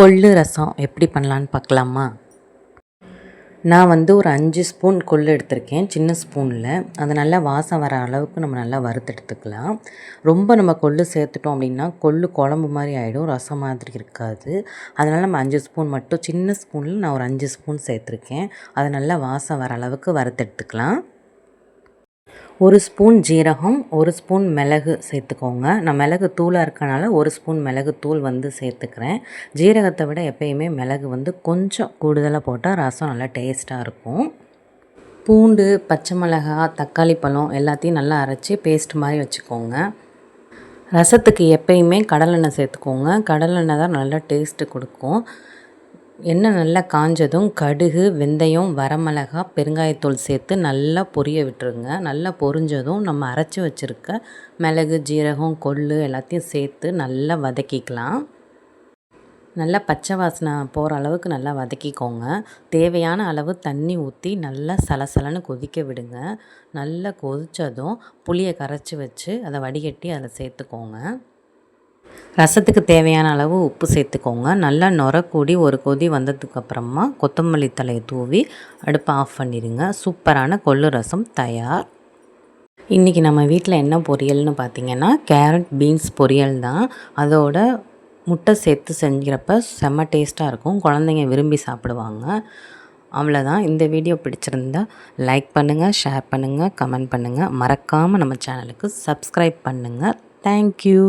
கொள்ளு ரசம் எப்படி பண்ணலான்னு பார்க்கலாமா? நான் வந்து ஒரு அஞ்சு ஸ்பூன் கொள்ளு எடுத்திருக்கேன் சின்ன ஸ்பூனில். அது நல்லா வாசம் வர அளவுக்கு நம்ம நல்லா வறுத்தெடுத்துக்கலாம் ரொம்ப நம்ம கொள்ளு சேர்த்துட்டோம் அப்படின்னா கொள்ளு குழம்பு மாதிரி ஆகிடும் ரசம் மாதிரி இருக்காது. அதனால் நம்ம அஞ்சு ஸ்பூன் மட்டும் சின்ன ஸ்பூனில் நான் ஒரு அஞ்சு ஸ்பூன் சேர்த்துருக்கேன். அது நல்லா வாசம் வர அளவுக்கு வறுத்தெடுத்துக்கலாம் ஒரு ஸ்பூன் ஜீரகம் ஒரு ஸ்பூன் மிளகு சேர்த்துக்கோங்க. நான் மிளகு தூளாக இருக்கனால ஒரு ஸ்பூன் மிளகு தூள் வந்து சேர்த்துக்கிறேன். ஜீரகத்தை விட எப்பயுமே மிளகு வந்து கொஞ்சம் கூடுதலாக போட்டால் ரசம் நல்லா டேஸ்ட்டாக இருக்கும். பூண்டு பச்சை மிளகா தக்காளி பழம் எல்லாத்தையும் நல்லா அரைச்சி பேஸ்ட் மாதிரி வச்சுக்கோங்க. ரசத்துக்கு எப்பயுமே கடலெண்ணெய் சேர்த்துக்கோங்க. கடலெண்ணெய் தான் நல்லா டேஸ்ட்டு கொடுக்கும். எண்ணெய் நல்லா காஞ்சதும் கடுகு வெந்தயம் வரமிளகா பெருங்காயத்தூள் சேர்த்து நல்லா பொரிய விட்டுருங்க. நல்லா பொரிஞ்சதும் நம்ம அரைச்சி வச்சுருக்க மிளகு ஜீரகம் கொள்ளு எல்லாத்தையும் சேர்த்து நல்லா வதக்கிக்கலாம். நல்லா பச்சை வாசனை போகிற அளவுக்கு நல்லா வதக்கிக்கோங்க. தேவையான அளவு தண்ணி ஊற்றி நல்லா சலசலன்னு கொதிக்க விடுங்க. நல்லா கொதித்ததும் புளியை கரைச்சி வச்சு அதை வடிகட்டி அதில் சேர்த்துக்கோங்க. ரசத்துக்கு தேவையான அளவு உப்பு சேர்த்துக்கோங்க. நல்லா நுரக்கூடி ஒரு கொதி வந்ததுக்கப்புறமா கொத்தமல்லி தலையை தூவி அடுப்பை ஆஃப் பண்ணிடுங்க. சூப்பரான கொள்ளு ரசம் தயார். இன்றைக்கி நம்ம வீட்டில் என்ன பொரியல்னு பார்த்திங்கன்னா கேரட் பீன்ஸ் பொரியல் தான். அதோட முட்டை சேர்த்து செஞ்சுக்கிறப்ப செம்ம டேஸ்ட்டாக இருக்கும். குழந்தைங்க விரும்பி சாப்பிடுவாங்க. அவ்வளோதான் இந்த வீடியோ பிடிச்சிருந்தா லைக் பண்ணுங்கள் ஷேர் பண்ணுங்கள் கமெண்ட் பண்ணுங்கள் மறக்காமல் நம்ம சேனலுக்கு சப்ஸ்கிரைப் பண்ணுங்கள் தேங்க்யூ.